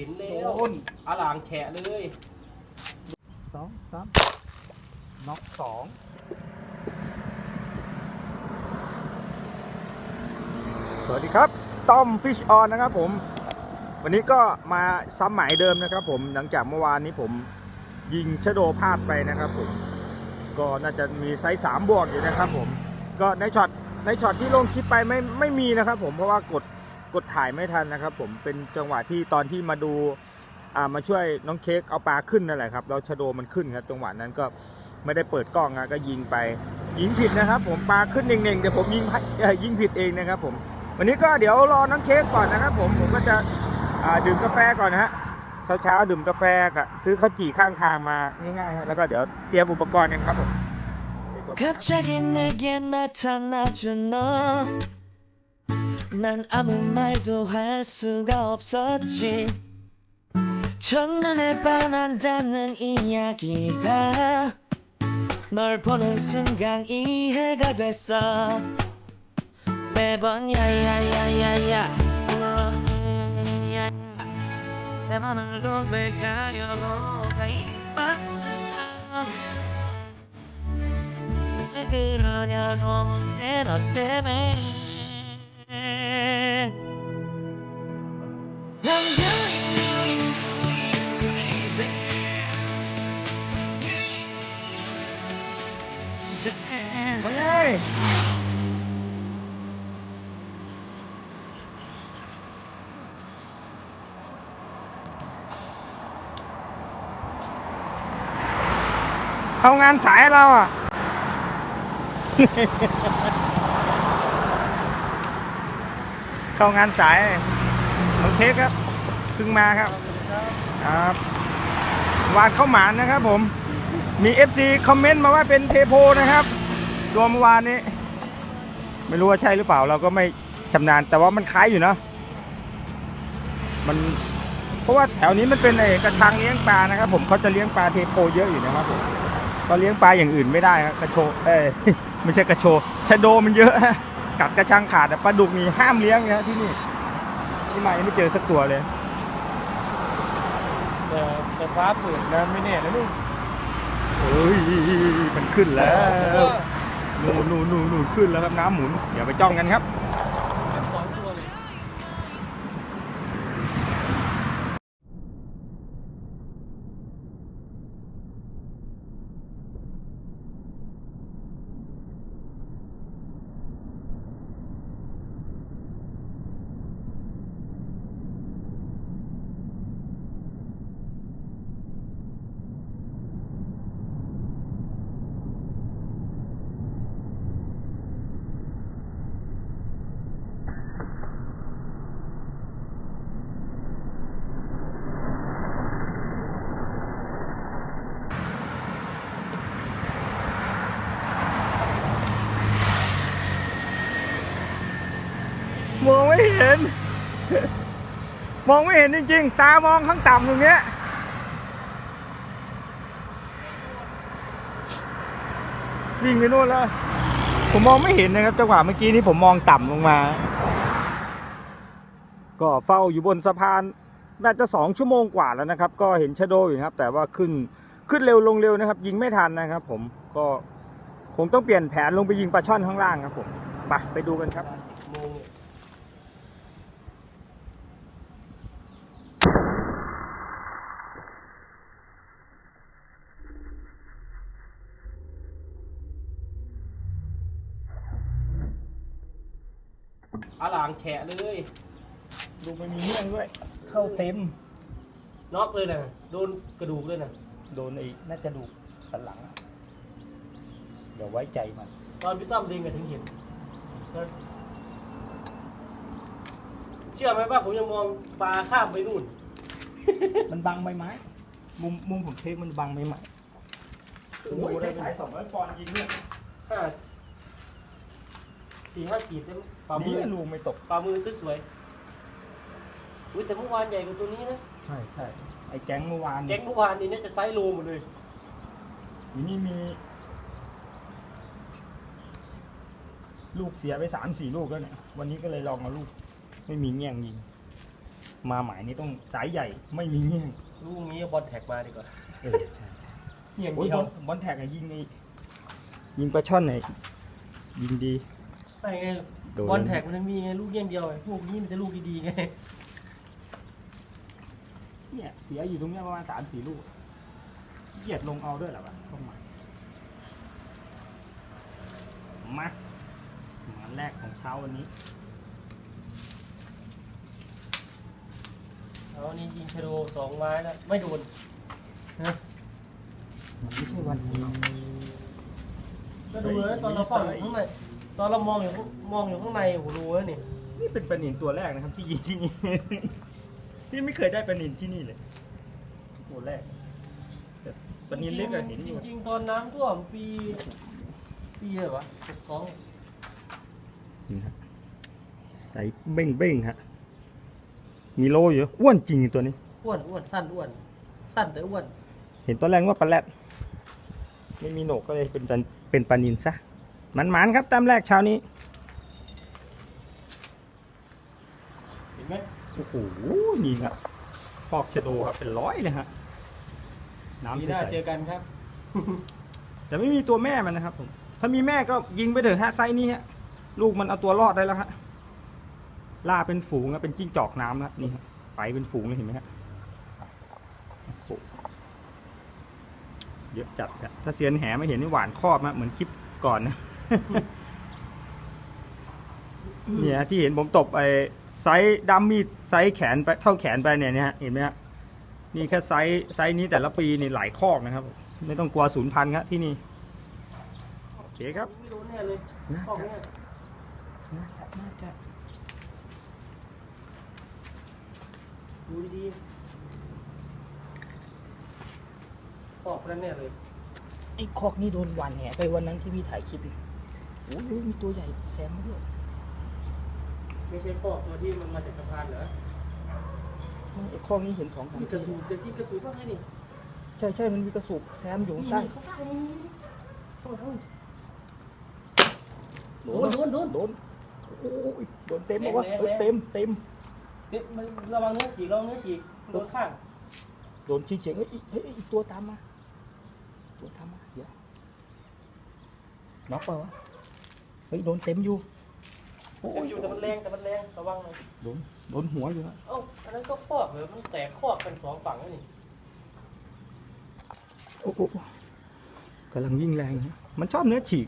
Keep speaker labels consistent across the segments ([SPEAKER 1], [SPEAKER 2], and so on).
[SPEAKER 1] ห็นแล้ว
[SPEAKER 2] โดน
[SPEAKER 1] อาหลางแฉะเลย
[SPEAKER 2] สองสามน็อกสองสวัสดีครับต้อมฟิชออนนะครับผม วันนี้ก็มาซ้ำหมายเดิมนะครับผมหลังจากเมื่อวานนี้ผมยิงชะโดพลาดไปนะครับผมก็น่าจะมีไซส์สามบวกอยู่นะครับผม ก็ในช็อตในช็อตที่ลงคลิปไปไม่ไม่มีนะครับผมเพราะว่ากด กดถ่ายไม่ทันนะครับ ผมเป็นจังหวะที่ตอนที่มาดูอ่ามาช่วยน้องเค้กเอาปลาขึ้นนั่นแหละครับแล้วชะโดมันขึ้นครับจังหวะนั้นก็ไม่ได้เปิดกล้องนะก็ยิงไป ยิงผิดนะครับ ผมปลาขึ้นเน่งๆเดี๋ยวผมยิงยิงผิดเองนะครับ ผม วันนี้ก็เดี๋ยวรอน้องเค้กก่อนนะครับ ผมผมก็จะอ่าดื่มกาแฟก่อนนะฮะเช้าๆดื่มกาแฟกับซื้อข้าวจี่ข้างทางมาง่ายๆแล้วก็เดี๋ยวเตรียมอุปกรณ์กันครับผม
[SPEAKER 3] 난 아무 말도 할 수가 없었지. 첫눈에 반한다는 이야기가 널 보는 순간 이해가 됐어. 매번 야야야야야. 내 맘을 고백하여 가이 왜 그러냐고 내너 때문에
[SPEAKER 2] เอางานสายเราอะ เข้างานสายน้องเค้กครับเพิ่งมาครับ ครับวานเข้าหมานนะครับผมมี FC คอมเมนต์มาว่าเป็นเทโพนะครับ รวมเมื่อวานนี้ ไม่รู้ว่าใช่หรือเปล่าเราก็ไม่ชำนาญ แต่ว่ามันคล้ายอยู่เนอะมัน เพราะว่าแถวนี้มันเป็นไอ้กระชังเลี้ยงปลานะครับ ผมเขาจะเลี้ยงปลาเทโพเยอะอยู่นะครับผมก็เลี้ยงปลาอย่างอื่นไม่ได้ครับกระโชเอ้ยไม่ใช่กระโชชะโดมันเยอะกัดกระชังขาดแต่ปลาดุกนี่ห้ามเลี้ยงนะที่นี่ที่มายังไม่เจอสักตัวเลย
[SPEAKER 1] แต่แต่ฟ้าเปิดนะไม่แน่นะลูก
[SPEAKER 2] เฮ้ยมันขึ้นแล้ว นู่นนู่นนู่นนู่นขึ้นแล้วครับน้ำหมุนอย่าไปจ้องกันครับ
[SPEAKER 1] เห็
[SPEAKER 2] น มองไม่เห็นจริงๆ ตามองข้างต่ำตรงเนี้ยวิ่งไปนู่นแล้ว ผมมองไม่เห็นนะครับจังหวะเมื่อกี้นี้ผมมองต่ำลงมา ก็เฝ้าอยู่บนสะพานน่าจะสองชั่วโมงกว่าแล้วนะครับ ก็เห็นชะโดอยู่นะครับ แต่ว่าขึ้นขึ้นเร็วลงเร็วนะครับ ยิงไม่ทันนะครับ ผมก็คงต้องเปลี่ยนแผนลงไปยิงปลาช่อนข้างล่างครับผมไปไปดูกันครับ
[SPEAKER 1] โมงเนี่ย อาหลางแฉะเลย
[SPEAKER 2] ดูไม่มีเงื่อนด้วย เข้าเต็ม
[SPEAKER 1] น็อกเลยนะโดนกระดูกเลยนะ
[SPEAKER 2] โดนไอ้น่าจะดูสันหลังอะเดี๋ยวไว้ใจมัน
[SPEAKER 1] ตอนพี่ต้อมเดินกันถึงเห็นแล้วเชื่อไหมว่าผมยังมองปลาข้ามไปนู่น
[SPEAKER 2] มันบังใบไม้ มุมมุมผมเทคมันบังใบไม้ โอ้ยใช้สายสองร้อยปอนด์ยิงเนี่ย
[SPEAKER 1] ห้า สี่ห้าสีบไปลามือ
[SPEAKER 2] ลูกไม่ตก
[SPEAKER 1] ปลามือสวยๆอุ้ยแต่เมื่อวานใหญ่กว่าตัวนี้นะ
[SPEAKER 2] ใช่ใช่ไอ้แก๊งเมื่อวาน
[SPEAKER 1] แก๊งเมื่อวานนี้เนี่ยจะไซส์โลหมดเลย
[SPEAKER 2] นี่มี ลูกเสียไปสามสี่ลูกแล้วเนี่ย วันนี้ก็เลยลองเอาลูก ไม่มีเงี้ยงยิง มาหมายนี้ต้องสายใหญ่ไม่มีเงี้ยง
[SPEAKER 1] ลูกนี้บอลแท็กมาดีกว่า
[SPEAKER 2] เออใช่
[SPEAKER 1] เงี้ยงเดียว
[SPEAKER 2] บอลแท็กยิงไอ้ยิงปลาช่อนไหนยิงดี
[SPEAKER 1] ไปไงบอลแท็กมันไม่มีไงลูกเยี่ยงเดียวไอ้พวกนี้มันจะลูกดีๆไง
[SPEAKER 2] เนี่ยเสียอยู่ตรงเนี้ยประมาณสามสี่ลูกเหยียดลงเอาด้วยหรอวะต้องมามาหมาแรกของเช้าวันนี้
[SPEAKER 1] เอานี่ยิงชะโดสองไม้แล้วไม่โดนนะ
[SPEAKER 2] ไม่ใช่วันของเรา
[SPEAKER 1] ก็ดูแล้วตอนเราเป่าอยู่ข้งงใน ตอนเรามองอยู่มองอยู่ข้างในหูรูแล้วนี่
[SPEAKER 2] นี่เป็นปลาหนินตัวแรกนะครับที่ยิงที่นี่ นี่ไม่เคยได้ปลาหนินที่นี่เลย ตัวแรกปลาหนินเล็กอะเห็น
[SPEAKER 1] จริงๆจริงตอนน้ำท่วมปี ปีอะไรวะสิบสอง
[SPEAKER 2] นี่ใสเบ้งเบ้งฮะ มีโลอยู่อ้วนจริงตัวนี้
[SPEAKER 1] อ้วนอ้วนสั้นอ้วน สั้นแต่อ้วน
[SPEAKER 2] เห็นตัวแรกว่าปลาแรดไม่มีโหนกก็เลยเป็นนเป็นปลานินซะ มันหมานครับแต้มแรกเช้านี้
[SPEAKER 1] เห็นไหม
[SPEAKER 2] โอ้โหนี่ครับพอกเชะโดครับเป็นร้อยเลยฮะน้ำ
[SPEAKER 1] ปีห
[SPEAKER 2] ใส
[SPEAKER 1] น้าเจอกันครับ
[SPEAKER 2] แต่ไม่มีตัวแม่มันนะครับผมถ้ามีแม่ก็ยิงไปเถอะฮะไซส์นี้ฮะลูกมันเอาตัวรอดได้แล้วฮะล่าเป็นฝูงครับเป็นจิ้งจอกน้ำนะนี่ไปเป็นฝูงเลยเห็นไหมฮะโอ้เยอะจัดครับถ้าเสียนแหไม่เห็นนี่หวานครอบนะเหมือนคลิปก่อนนะ เนี่ยที่เห็นผมตบไอไซส์ดัมมีดไซส์แขนไปเท่าแขนไปเนี่ยเนี่ยเห็นไหมฮะนี่แค่ไซส์ไซส์นี้แต่ละปีนี่หลายคอกนะครับ ไม่ต้องกลัวศูนย์พันครับที่นี่โอเคครับ
[SPEAKER 1] ไม่รู้แน่เลยคอกนี่ยา
[SPEAKER 2] จะน่าจะ
[SPEAKER 1] ดูดีคอกนั้นแน่เลย
[SPEAKER 2] ไอ้คอกนี่โดนวันแหไปวันนั้นที่พี่ถ่ายคลิป อ้ยมีตัวใหญ่แซมมาด้วย
[SPEAKER 1] ไม่ใช่ฟอกตัวที่มันมาจากสะพานเหรอ
[SPEAKER 2] ไอ้คลองนี้เห็นสองสาม
[SPEAKER 1] มีกระสุนเดี๋ยวพี่กระสูบบ้างไงนี่
[SPEAKER 2] ใช่ใช่มันมีกระสุนแซมอยู่ข้างใต้
[SPEAKER 1] เขาโดนโดน
[SPEAKER 2] โดนโอ้ยโดนเต็มบอกว่าเต็มเต็ม
[SPEAKER 1] ระวังเนื้อฉีกระวังเนื้อฉีกโดนข้าง
[SPEAKER 2] โดนชี้เฉียงเฮ้ยเฮ้ยอีกตัวตามมาตัวตามมาเดี๋ยวน็อกไปวะ เฮ้ยโดนเต็มอยู่โอ้ย
[SPEAKER 1] อยู่แต่มันแรงแต่มันแรงระวังหน่อย
[SPEAKER 2] โดนโดนหัวอยู่นะ
[SPEAKER 1] เอ้าอันนั้นก็ครอบเหรอมันแตกครอบกันสองฝั่งนี่
[SPEAKER 2] โอ้โหกำลังวิ่งแรงนะมันชอบเนื้อฉีก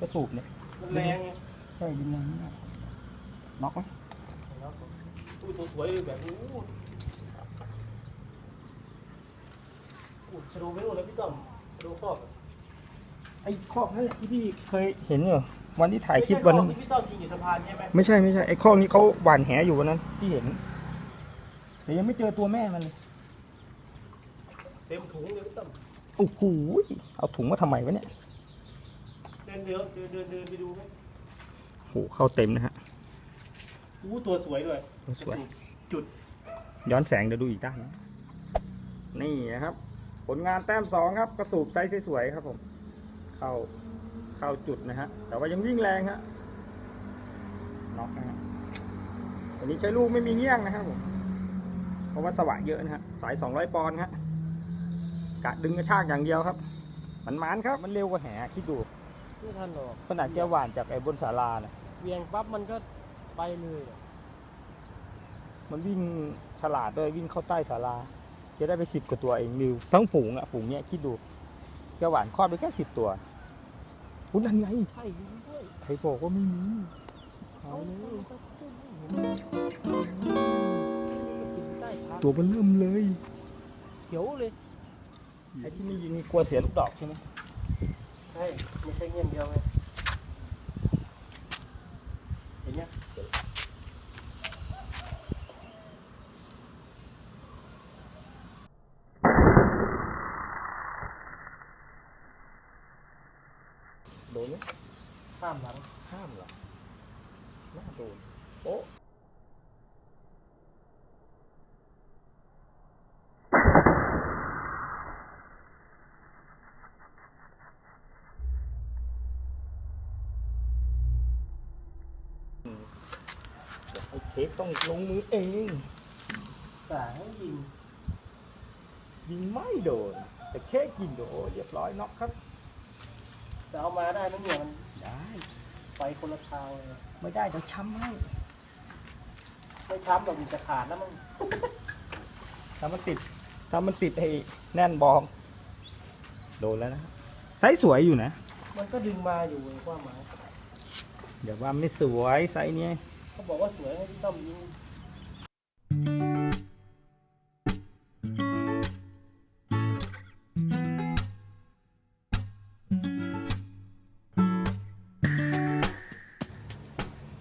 [SPEAKER 2] กระสูบเนี่ย
[SPEAKER 1] แรง
[SPEAKER 2] ใช่ยิงแรงมกน็อกไหม
[SPEAKER 1] แล้กตัวสวยแบบอู้อู้โลว์ไม่รู้แล้วพี่ต่อมโลว์ครอบ
[SPEAKER 2] ไอ้ครอบนั่นแหละที่พี่เคยเห็นเหรอ วันที่ถ่ายคลิปวันนั้น
[SPEAKER 1] ไม่ใช่ไม่
[SPEAKER 2] ใช่ไม่ใช่ไอ้ข้อนี้เขาหวานแหอยู่วันนั้น ที่เห็นแต่ยังไม่เจอตัวแม่มันเลย
[SPEAKER 1] เต็มถุงเลยพี่ต้อม
[SPEAKER 2] โอ้โหเอาถุงมาทำไมวะเนี่ย
[SPEAKER 1] เดินเดี๋ยวเดินเดินเดินไปดูไหม
[SPEAKER 2] โอ้หเข้าเต็มนะฮะ
[SPEAKER 1] อู้ตัวสวยด้วย
[SPEAKER 2] สวย
[SPEAKER 1] จุด
[SPEAKER 2] ย้อนแสงเดี๋ยวดูอีกด้านนะนี่นะครับ ผลงานแต้มสองครับ กระสูบไซส์สวยๆครับผม เข้า เข้าจุดนะฮะ แต่ว่ายังวิ่งแรงฮะน็อกนะฮะอันนี้ใช้ลูกไม่มีเงี้ยงนะครับผมเพราะว่าสวะเยอะนะฮะสาย 200 ปอนด์ฮะกะดึงกระชากอย่างเดียวครับ มันมันครับมันเร็วกว่าแห่คิดดู
[SPEAKER 1] ไม่ทันหรอก
[SPEAKER 2] ขนาดแกหวานจากไอ้บนศาลาเนี่ย
[SPEAKER 1] เวียงปั๊บมันก็ไปเลย
[SPEAKER 2] มันวิ่งฉลาดด้วยวิ่งเข้าใต้ศาลาจะได้ไปสิบกว่าตัวเองนิวทั้งฝูงอะฝูงเนี้ยคิดดูแกหวานครอบไปแค่สิบตัว อุ้นั่นไง
[SPEAKER 1] ใช่ย
[SPEAKER 2] ครบอกว่าไม่มี
[SPEAKER 1] ตั
[SPEAKER 2] วมันเริ่มเลย
[SPEAKER 1] เขียวเลย
[SPEAKER 2] ไอ้ที่ไม่ยิงกลัวเสียลูกดอกใช่ไหม
[SPEAKER 1] ใช่ไม่ใช่เงี้ยเดียวไง ไอ้
[SPEAKER 2] เค้กต้องลงมือเอง
[SPEAKER 1] แต่ให้ยิง
[SPEAKER 2] ยิงไม่โดน แต่เค้กยิงโดนเรียบร้อยน็อกครับ
[SPEAKER 1] จะเอามาได้นะเนี่ยมัน
[SPEAKER 2] ได้
[SPEAKER 1] ไปคนละทางเลย
[SPEAKER 2] ไม่ได้เดี๋ยวช้ำให้
[SPEAKER 1] ไม่ช้ำหรอกมันจะขาดนะมึง
[SPEAKER 2] ถ้ามันติดถ้ามันติดให้แน่นบอง โดนแล้วนะไซส์สวยอยู่นะ
[SPEAKER 1] มันก็ดึงมาอยู่ความหมาย
[SPEAKER 2] เดี๋ยวว่าไม่สวยไซส์นี้
[SPEAKER 1] เขาบอกว่าสวยให้พี่ต้อมยิง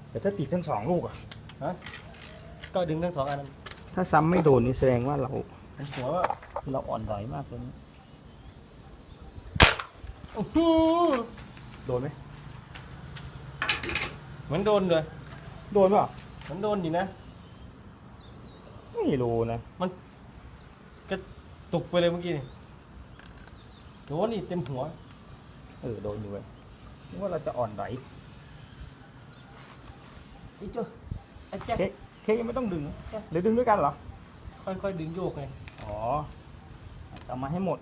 [SPEAKER 2] แต่ถ้าติดทั้งสองลูกอะ
[SPEAKER 1] ก็ดึงทั้งสองอัน
[SPEAKER 2] ถ้าซ้ำไม่โดนนี่แสดงว่าเรา
[SPEAKER 1] หัวว่า
[SPEAKER 2] เราอ่อนไหวมากเลยนะ
[SPEAKER 1] อื้อหือ
[SPEAKER 2] โดนไหม
[SPEAKER 1] เหมือนโดนเลย
[SPEAKER 2] โดนเปล่า
[SPEAKER 1] เหมือนโดนอยู่นะ
[SPEAKER 2] ไม่รู้นะ
[SPEAKER 1] กระตุกไปเลยเมื่อกี้นี่โดนนี่เต็มหัว
[SPEAKER 2] เออโดนอยู่เว้ยนึกว่าเราจะอ่อนไหว
[SPEAKER 1] ไอ้เจ้าไอ้แจ๊ค
[SPEAKER 2] เค้กเค้กยังไม่ต้องดึงนะหรือดึงด้วยกันเหรอ
[SPEAKER 1] ค่อยๆดึงโยกไง
[SPEAKER 2] อ๋อเอามาให้หมด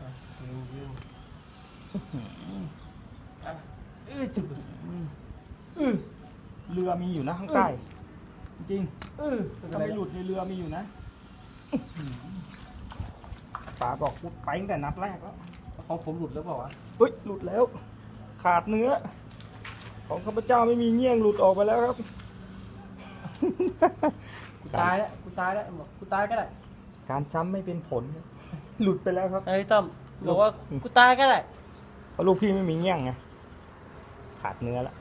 [SPEAKER 1] อะดึงดึงอะเอ้ยสุด
[SPEAKER 2] อือ เรือมีอยู่นะข้างใต้จริง
[SPEAKER 1] เออ
[SPEAKER 2] ๆถ้าไม่หลุดในเรือมีอยู่นะป๋าบอกพูดไปตั้งแต่นัดแรกแล้ว
[SPEAKER 1] ของผมหลุดแล้วเปล่าวะ
[SPEAKER 2] เฮ้ยหลุดแล้ว ขาดเนื้อ ของข้าพเจ้าไม่มีเงี้ยงหลุดออกไปแล้วครับ
[SPEAKER 1] กูตายแล้วกูตายแล้วบอกกูตายก็ได้
[SPEAKER 2] การซ้ำไม่เป็นผล หลุดไปแล้วครับ
[SPEAKER 1] ไอ้ต้อมบอกว่ากูตายก็ได้
[SPEAKER 2] เพราะลูกพี่ไม่มีเงี้ยงไงขาดเนื้อแล้ว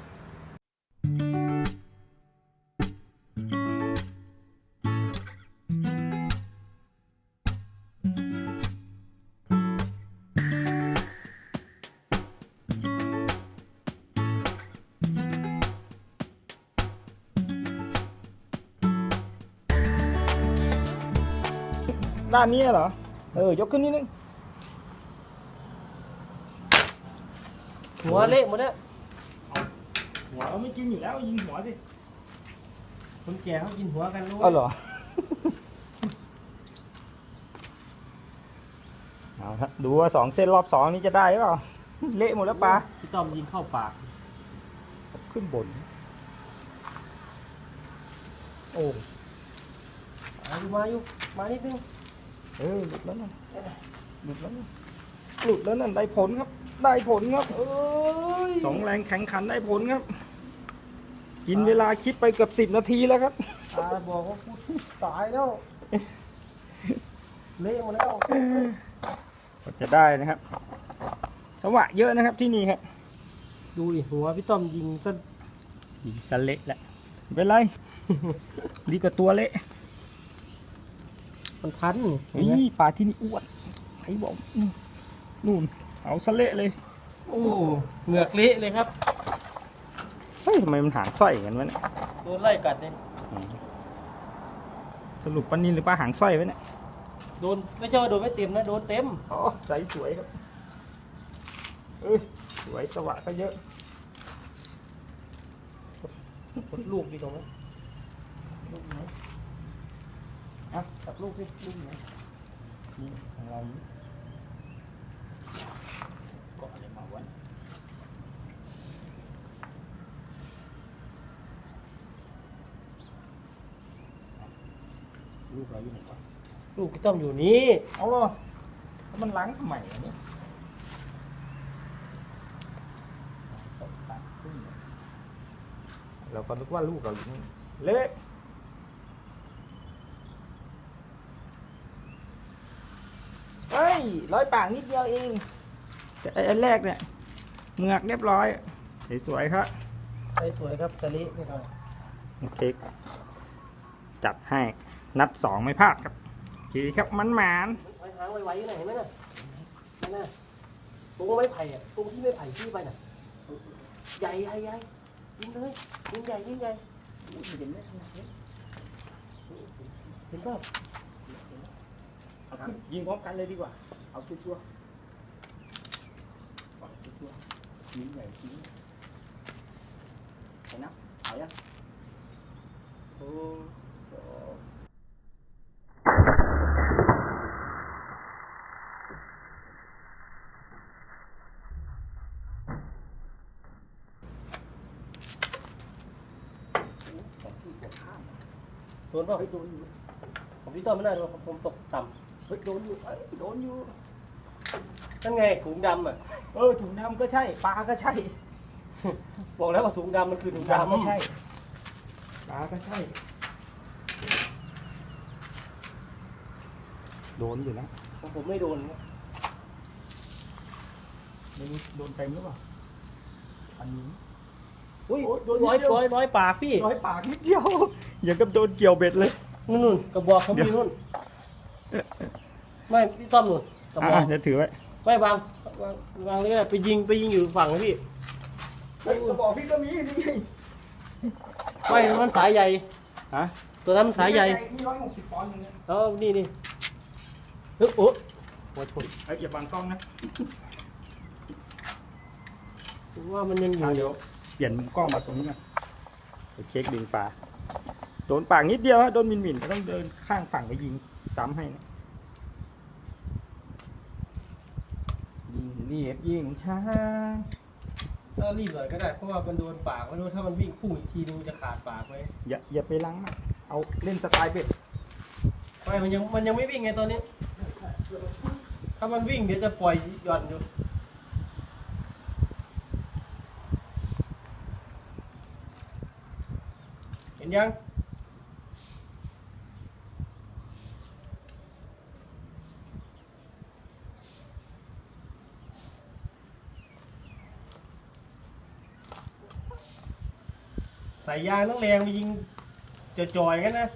[SPEAKER 2] ด้านนี้เหรอ เออ ยกขึ้นนิดนึง
[SPEAKER 1] หัวเละหมดแล้ว
[SPEAKER 2] หัวเราไม่กินอยู่แล้วยิงหัวสิ
[SPEAKER 1] คนแก่เขากินหัวกันรู้
[SPEAKER 2] เอาเหรอ เอาครับดูว่าสองเส้นรอบสองนี้จะได้หรือเปล่า เละหมดแล้วปลา
[SPEAKER 1] พี่ต้อมยิงเข้าปาก
[SPEAKER 2] ขึ้นบน โอ้
[SPEAKER 1] มาอยู่มาอยู่มานิดนึง
[SPEAKER 2] เออหลุดแล้วนั่นหลุดแล้วนั่นหลุดแล้วนั่นได้ผลครับ ได้ผลครับ
[SPEAKER 1] เอ้ย
[SPEAKER 2] สองแรงแข่งขันได้ผลครับกินเวลาคิดไปเกือบสิบนาทีแล้วครับ
[SPEAKER 1] ตาบอกว่ากูตายแล้วเละหมดแล้ว
[SPEAKER 2] ก็จะได้นะครับสวะเยอะนะครับที่นี่ครับ
[SPEAKER 1] ดูดิหัวพี่ต้อมยิงซะ
[SPEAKER 2] ยิงสเละแหละไม่เป็นไรดีกว่าตัวเละ
[SPEAKER 1] มันพัน
[SPEAKER 2] เฮ้ยปลาที่นี่อ้วนใครบอกนู่นนู่นเอาสเละเลย
[SPEAKER 1] โอ้เหงือกเละเลยครับ
[SPEAKER 2] เฮ้ยทำไมมันหางสร้อยอย่างนั้นวะเนี่ย
[SPEAKER 1] โดนไล่กัดเลย
[SPEAKER 2] อืมสรุปปลานินหรือปลาหางสร้อยวะเนี่ย
[SPEAKER 1] โดนไม่ใช่ว่าโดนไม่เต็มนะโดนเต็ม
[SPEAKER 2] อ๋อใสสวยครับเอ้ยสวยสวะก็เยอะ
[SPEAKER 1] กดลูกดีตรงนั้นลูกไหน อะจับลูกดิลูกไหน
[SPEAKER 2] นี่ของเรานี่กาะอะไรมาวะลูกเราอยู่ไหนวะ
[SPEAKER 1] ลูกพี่ต้อมอยู่นี่
[SPEAKER 2] เอาเหรอแล้วมันล้างทำไมวะเนี่ยเราก็นึกว่าลูกเราอยู่นี่เละเฮ้ย ร้อยปากนิดเดียวเองแต่ไอ้อันแรกเนี่ยเหงือกเรียบร้อย สวยๆครับ
[SPEAKER 1] ใส่สวยครับสลินี่ครับ
[SPEAKER 2] โอเคจัดให้นัดสองไม่พลาดครับโอเคครับมันหมาน
[SPEAKER 1] ไว้หางไว้ๆน่ะเห็นไหมน่ะนั่นน่ะตรงไม้ไผ่อะตรงที่ไม้ไผ่ที่ไปน่ะใหญ่ใหญ่ใหญ่ยิงเลยยิงใหญ่ยิงใหญ่อุ้ยเห็นไหมขนาดนี้เห็นเปล่า
[SPEAKER 2] เอาขึ้นยิงพร้อมกันเลยดีกว่า เอาชัวชัวปล่อยชัวชัวยิงใหญ่ยิงเห็นนะเอายัง
[SPEAKER 1] โอ้โดนป่ะ
[SPEAKER 2] โดน
[SPEAKER 1] ผมที่ต้นไม่ได้หรอกผมตกต่ำ
[SPEAKER 2] ฮ้ยโดนอยู่เอ้ยโดนอยู่ำ
[SPEAKER 1] นั่นไงถุงดำอะ
[SPEAKER 2] เออถุงดำก็ใช่ปลาก็ใช่
[SPEAKER 1] บอกแล้วว่าถุงดำมันคือถุง
[SPEAKER 2] ปลา
[SPEAKER 1] ดำ
[SPEAKER 2] ก็ใช่ปลาก็ใช่ โดนอยู่นะ
[SPEAKER 1] ของผมไม่โดน
[SPEAKER 2] ไม่รู้โดนเต็มหรือเปล่าอันนี้
[SPEAKER 1] อุ้ย
[SPEAKER 2] โอ้ยโดน
[SPEAKER 1] ร้อย
[SPEAKER 2] นิดเดียว
[SPEAKER 1] ร้อยร้อยปากพี่
[SPEAKER 2] ร้อยปากนิดเดียว อย่างกับโดนเกี่ยวเบ็ดเลย
[SPEAKER 1] นู่นนู่นกระบอกเขามีนู่น ไม่พี่ต้อมนู่นกระบอก
[SPEAKER 2] อะเดี๋ยวถือไว้
[SPEAKER 1] ไม่วางวางวางเลยก็ได้ไปยิงไปยิงอยู่ฝั่งนะพี่
[SPEAKER 2] เฮ้ยกระบอกพี่ก็มีนี่ไง
[SPEAKER 1] ไม่มันสายใหญ่
[SPEAKER 2] ฮะ
[SPEAKER 1] ตัวนั้นมันสายใหญ่
[SPEAKER 2] นี่ร้อยหกสิบปอนด์เองนะ
[SPEAKER 1] เออนี่นี่เฮ้ยโอ้โหชน
[SPEAKER 2] เอ้ยอย่าบังกล้องนะ
[SPEAKER 1] ผมว่ามันยังอยู่
[SPEAKER 2] อะเดี๋ยว เปลี่ยนมุมกล้องมาตรงนี้นะไปเช็คดึงปลา โดนปากนิดเดียวฮะโดนมินมินต้องเดินข้างฝั่งไปยิงซ้ำให้นะยิงเรียบยิงช้า
[SPEAKER 1] ก็รีบหน่อยก็ได้เพราะว่ามันโดนปากไม่รู้ถ้ามันวิ่งพุ่งอีกทีนึงมันจะขาดปากไหม
[SPEAKER 2] อย่าอย่าไปล้างมันเอาเล่นสไตล์เบ็ด
[SPEAKER 1] ไม่มันยังมันยังไม่วิ่งไงตอนนี้ ถ้ามันวิ่งเดี๋ยวจะปล่อยหย่อนอยู่เห็นยัง ใส่ยางต้องแรงไปยิงจ่อยๆกันนะ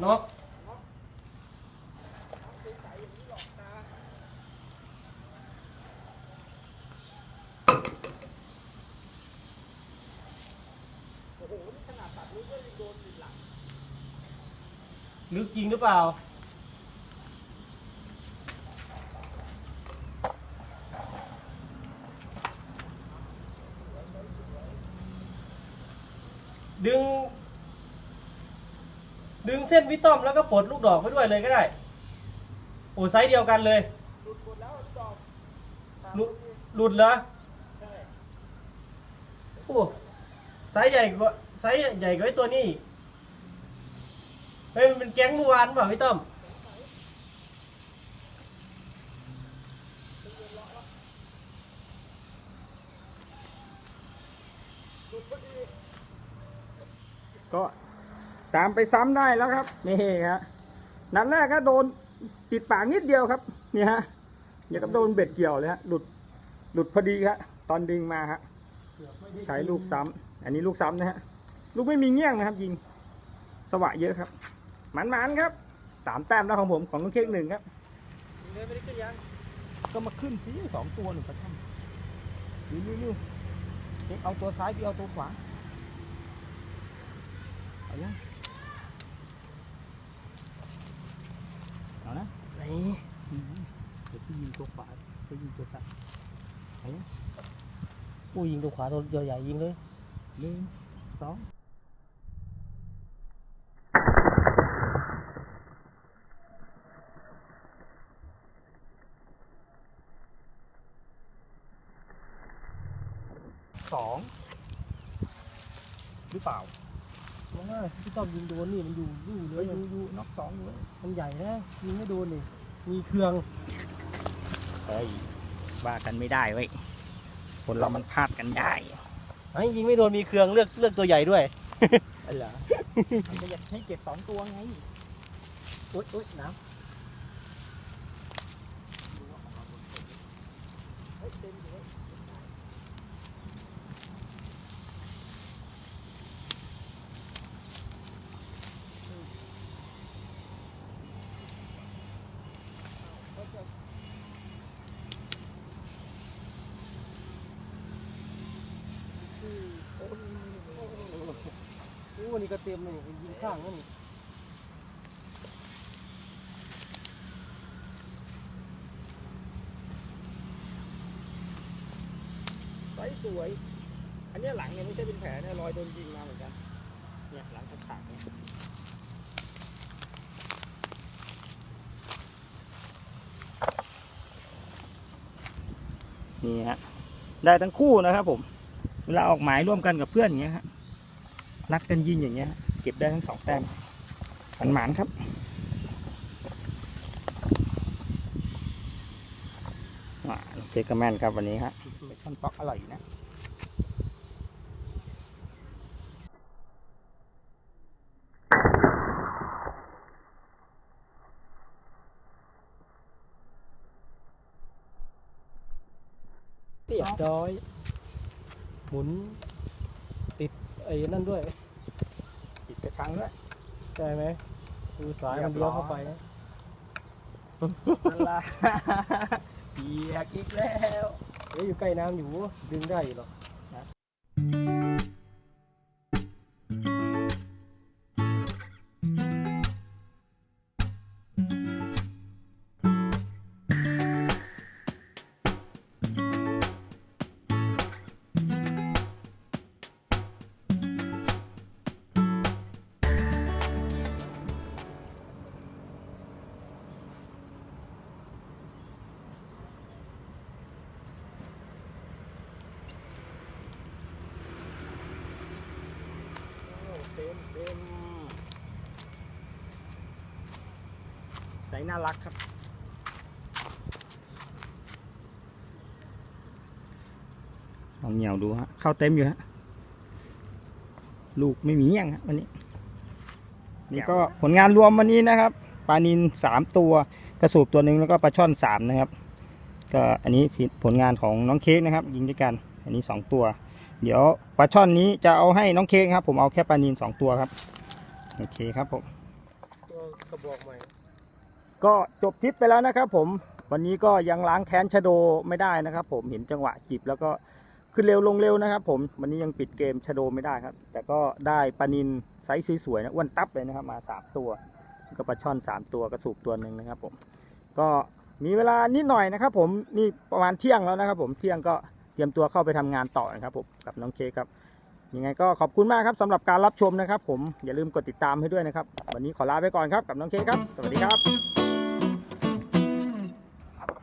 [SPEAKER 1] เนาะลึกจริงหรือเปล่า ดึง ดึงเส้นวิตอมแล้วก็ปลดลูกดอกไปด้วยเลยก็ได้โอ้ไซส์เดียวกันเลยหลุดหมดแล้วดอกหลุดหลุดเหรอโอ้ไซส์ใหญ่กว่าไซส์ใหญ่กว่าไอ้ตัวนี้อีกเฮ้ยมันเป็นแก๊งเมื่อวานเปล่าพี่ต้อม
[SPEAKER 2] ก็ ตามไปซ้ำได้แล้วครับนี่ครับนัดแรกก็โดนติดปากนิดเดียวครับนี่ฮะอย่ากับโดนเบ็ดเกี่ยวเลยฮะหลุดหลุดพอดีครับตอนดึงมาฮะใช้ลูกซ้ำอันนี้ลูกซ้ำนะฮะลูกไม่มีเงี้ยงนะครับ ยิงสวะเยอะครับหมันๆครับสามแต้มแล้วของผมของลูกเค้กหนึ่งครับ
[SPEAKER 1] ไม่ได้ขึ้นยัง
[SPEAKER 2] ก็มาขึ้นสิสองตัวหนึ่งกระทั่งนี่นี่นี่เช็คเอาตัวซ้ายพี่เอาตัวขวาเอายังเอานะ
[SPEAKER 1] ไหน
[SPEAKER 2] อืม เดี๋ยวพี่ยิงตัวขวาพี่ยิงตัวซ้ายเอายัง
[SPEAKER 1] ผู้ยิงตัวขวาตัวใหญ่ๆยิงเลย
[SPEAKER 2] หนึ่งสองสองหรือเปล่า
[SPEAKER 1] ว่าพี่ต้อมยิงโดนนี่มันอยู่อยู่เล
[SPEAKER 2] เฮ้
[SPEAKER 1] ย
[SPEAKER 2] ยยูยูน็อกสองอยู่เลย
[SPEAKER 1] มันใหญ่นะยิงไม่โดนนี่ มีเครื่อง
[SPEAKER 2] เฮ้ยว่ากันไม่ได้เว้ยคนเรามันพลาดกันได้
[SPEAKER 1] ไอ้ยิงไม่โดนมีเครื่องเลือกเลือกตัวใหญ่ด้วย
[SPEAKER 2] เหรอมันก็อยากให้เก็บสองตัวไง
[SPEAKER 1] อุ้ยอุ้ยน้ำอู้วันนี้ก็เต็มเลยนี่ยิง ข้างนั่นนี่
[SPEAKER 2] ไซส์สวย อันเนี้ยหลังเนี่ยไม่ใช่เป็นแผลเนี่ยรอยโดนยิงมาเหมือนกัน เนี่ยหลังกระถางเนี่ยนี่ฮะ ได้ทั้งคู่นะครับผม เวลาออกหมายร่วมกันกับเพื่อนอย่างเงี้ยฮะ นัดกันยิงอย่างเงี้ย เก็บได้ทั้งสองแต้มหันหมานครับเจกแมนครับวันนี้ฮะไปช่อนป๊อกอร่อยนะ
[SPEAKER 1] เรียบร้อย หมุนติดไอ้นั่นด้วย
[SPEAKER 2] ติดกระชังด้วย
[SPEAKER 1] ใช่ไหมดูสายมันเลี้ยวเข้าไปนะ
[SPEAKER 2] นั่นละเปียกอีกแล้ว
[SPEAKER 1] เฮ้ยอยู่ใกล้น้ำอยู่ดึงได้อยู่หรอก
[SPEAKER 2] น่ารักครับ ลองเหนียวดูฮะ เข้าเต็มอยู่ฮะ ลูกไม่มีเงี้ยงฮะวันนี้ นี่ก็ผลงานรวมวันนี้นะครับ ปลานินสามตัว กระสูบตัวหนึ่งแล้วก็ปลาช่อนสามนะครับ ก็อันนี้ผลงานของน้องเค้กนะครับ ยิงด้วยกัน อันนี้สองตัว เดี๋ยวปลาช่อนนี้จะเอาให้น้องเค้กครับ ผมเอาแค่ปลานินสองตัวครับ โอเคครับผม
[SPEAKER 1] ตัวกระบอกใหม่
[SPEAKER 2] ก็จบทริปไปแล้วนะครับผมวันนี้ก็ยังล้างแค้นชโดไม่ได้นะครับ ผมเห็นจังหวะจิบแล้วก็ขึ้นเร็วลงเร็วนะครับ ผมวันนี้ยังปิดเกมชโดไม่ได้ครับ แต่ก็ได้ปลานินไซส์สวยๆนะอ้วนตับเลยนะครับมาสามตัว ก็ปลาช่อนสามตัวกระสูบตัวหนึ่งนะครับ ผมก็มีเวลานิดหน่อยนะครับ ผมนี่ประมาณเที่ยงแล้วนะครับ ผมเที่ยงก็เตรียมตัวเข้าไปทำงานต่อนะครับผมกับน้องเคกครับยังไงก็ขอบคุณมากครับสำหรับการรับชมนะครับ ผมอย่าลืมกดติดตามให้ด้วยนะครับ วันนี้ขอลาไปก่อนครับกับน้องเคกครับ สวัสดีครับ